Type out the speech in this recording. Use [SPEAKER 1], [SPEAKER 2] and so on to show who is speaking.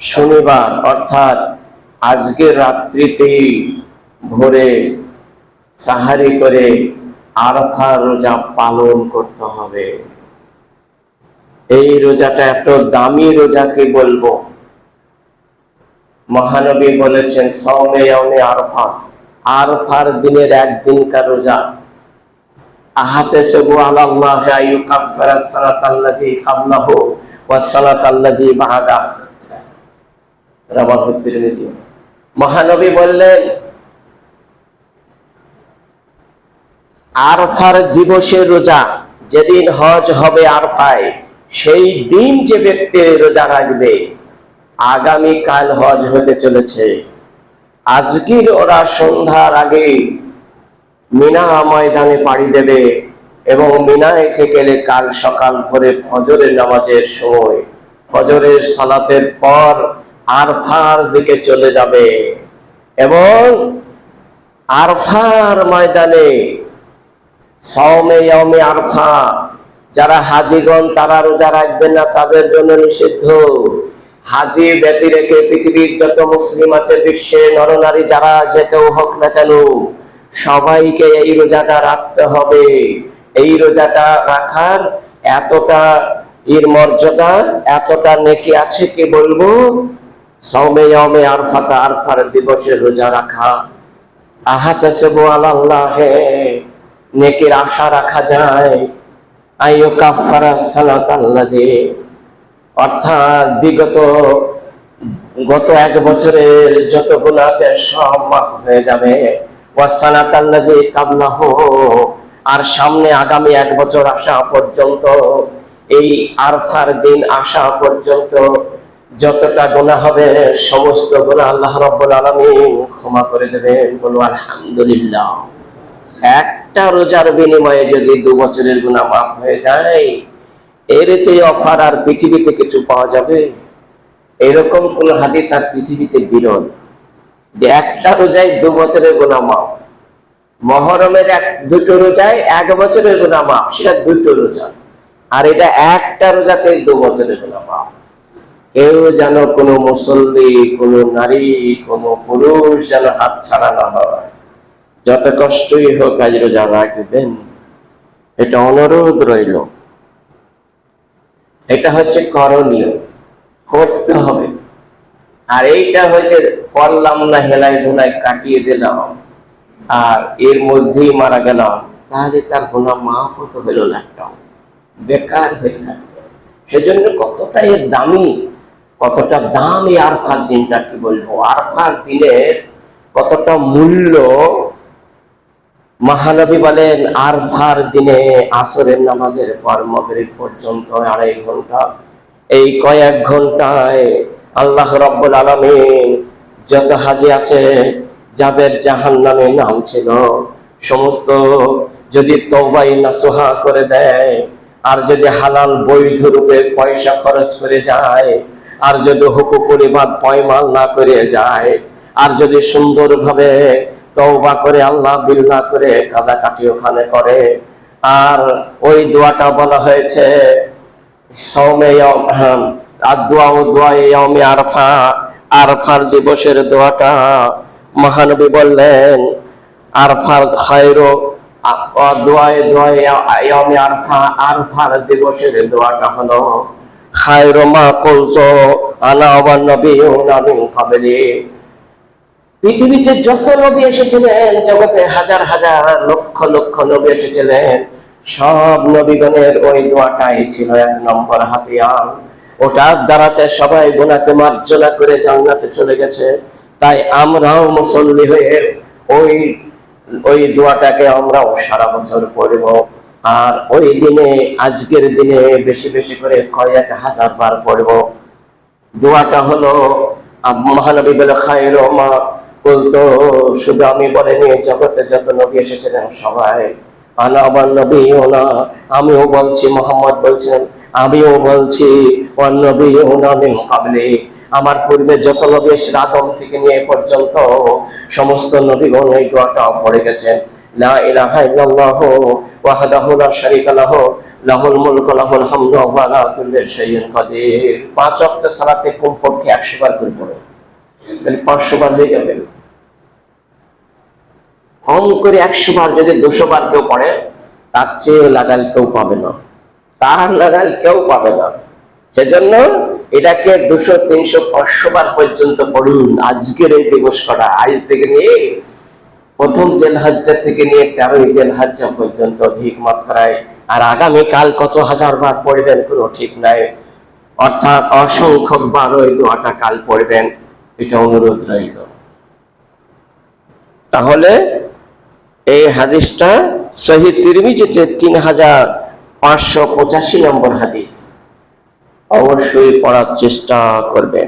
[SPEAKER 1] শনিবার, অর্থাৎ আজকের রাত্রিতেই ভোরে সাহারি করে আরফা রোজা পালন করতে হবে। এই রোজাটা এত দামি রোজাকে বলব? মহানবী বলেছেন সৌমে ইয়াউমে আরফা। আরফার দিনের একদিনকার রোজা। আহাতে সেবু ক্বাবলাহু ওয়া সালাতাল্লাযী বা'দা রাবাহু তিরমিজি মহানবী বললেন, আরফার দিবসের রোজা যেদিন হজ হবে আরফায়, সেই দিন যে ব্যক্তি রোজা রাখবে আগামী কাল হজ হতে চলেছে। আজকের ওরা সন্ধ্যার আগে মিনা ময়দানে পাড়ি দেবে। এবং মিনায় গেলে কাল সকাল ভোরে ফজরের নামাজের সময়, ফজরের সালাতের পর আরফার দিকে চলে যাবে এবং আরফার ময়দানে সৌমে ইয়মে আরফা, যারা হাজিগণ তারা রোজা রাখবেন না, তাদের জন্য নিষিদ্ধ। হাজি ব্যতি রেখে পৃথিবীর যত মুসলিম আছে, বিশ্বে নরনারী যারা যে কেউ হোক না কেন, সবাইকে এই রোজাটা রাখতে হবে। এই রোজাটা রাখার এতটা এর মর্যাদা, এতটা নেকি আছে কি বলব? সৌমে ইয়মে আরফাতা, আরফার দিবসে রোজা রাখা। আহাতাসিবু আলাল্লাহে, নেকির আশা রাখা যায়। আইয়ু কাফারা সালাত আল্লাজি অর্থাৎ বিগত, গত এক বছরের যত গুণ আছে সব মাফ হয়ে যাবে। ওয়াসালাত আল্লাজি কাবলাহ। আর সামনে আগামী এক বছর আসা পর্যন্ত, এই আরফার দিন আসা পর্যন্ত যতটা গোনা হবে, সমস্ত গোনা আল্লাহ রব্বুল আলামিন ক্ষমা করে দেবেন। বলো আলহামদুলিল্লাহ। একটা রোজার বিনিময়ে যদি দু বছরের গুণা মাফ হয়ে যায়, এর চেয়ে অফার আর পৃথিবীতে কিছু পাওয়া যাবে? এরকম কোন হাদিস আর পৃথিবীতে বিরল। একটা রোজায় দু বছরের গুণা মাফ মহরমের এক দুটো রোজায় এক বছরের গুণা মাফ, সেটা দুটো রোজা। আর এটা একটা রোজাতে দু বছরের গুণা মাফ। কেউ যেন কোনো মুসল্লি, কোনো নারী, কোনো পুরুষ যেন হাত ছাড়া না হয়। যত কষ্টই হোক আজ রোজা রাখবেন, এটা অনুরোধ রইল। এটা হচ্ছে করণীয়, করতে হবে। আর এইটা হচ্ছে করলাম না হেলাই ধুলাই কাটিয়ে দিলাম। আর এর মধ্যেই মারা গেলাম। তাহলে তার গুণা মাফ হতে হলো না বেকার হয়ে থাকবে। সেজন্য কতটা এর দামি, কতটা দাম এই আরফার দিনটা কি বলব? আরফার দিনের কতটা মূল্য মহানবী বলেন, আরফার দিনে আসরের নামাজের পর মগরিব পর্যন্ত আড়াই ঘণ্টা, এই কয়েক ঘন্টায় আল্লাহ রব্বুল আলমিন যত হাজি আছে যাদের জাহান নামে নাম ছিল, সমস্ত যদি তৌবাই নাসুহা করে দেয়, আর যদি হালাল বৈধ রূপে পয়সা খরচ করে যায়, আর যদি হুকুকুরি বাদ পয়মাল না করে যায়, আর যদি সুন্দরভাবে তওবা করে আল্লাহ বিল্লাহ করে কাদা কাদাকাটি ওখানে করে, আর ওই দোয়াটা বলা হয়েছে সৌমে আর দোয়া ও দোয়া আরফা, আরফার দিবসের দোয়াটা মহানবী বললেন আরফার খায়রো দোয়ায় দোয়ায় আরফা, আরফার দিবসের দোয়াটা হলো, খায়রো মা কলতো আনা আমার নবী নবী কাবলি পৃথিবীতে যত নবী এসেছিলেন, জগতে হাজার হাজার লক্ষ লক্ষ নবী এসেছিলেন, সব নবীগণের ওই দোয়াটাই ছিল এক নম্বর হাতিয়ার। ওটার দ্বারাতে সবাই গোনাকে মার্জনা করে জান্নাতে চলে গেছে। তাই আমরাও মুসল্লি হয়ে ওই ওই দোয়াটাকে আমরাও সারা বছর পড়ব। আর ওই দিনে, আজকের দিনে বেশি বেশি করে কয়েক হাজার বার পড়ব। দোয়াটা হলো মহানবী বলে খায়ের মা বলতো, শুধু আমি বলেনি, জগতে যত নবী এসেছিলেন সবাই। আনা আবার নবী না, আমিও বলছি, মোহাম্মদ বলছেন আমিও বলছি অন্নবী নবী মোকাবিলে আমার পূর্বে যত নবী এসেছেন আদম থেকে নিয়ে পর্যন্ত সমস্ত নবীগণ এই দোয়াটা পড়ে গেছেন। পাঁচ সালাতে কমপক্ষে 100 বার করে তাহলে 500 বার হয়ে যাবে। কম করে 100 বার যদি 200 বার কেউ পড়ে, তার চেয়ে লাগাল কেউ পাবে না। তার লাগাল কেউ পাবে না। সেজন্য এটাকে দুশো, তিনশো, পাঁচশো বার পর্যন্ত পড়ুন। আজকের এই দিবস করা আজ থেকে নিয়ে প্রথম জেল হাজ্জা থেকে নিয়ে তেরোই জেল হাজ্জা পর্যন্ত অধিক মাত্রায়। আর আগামী কাল কত হাজার বার পড়বেন কোনো ঠিক নাই। অর্থাৎ অসংখ্য বার ওই দোয়াটা কাল পড়বেন, এটা অনুরোধ রইল। তাহলে এই হাদিসটা সহি তিরমিজিতে তিন হাজার পাঁচশো পঁচাশি নম্বর হাদিস। অবশ্যই পড়ার চেষ্টা করবেন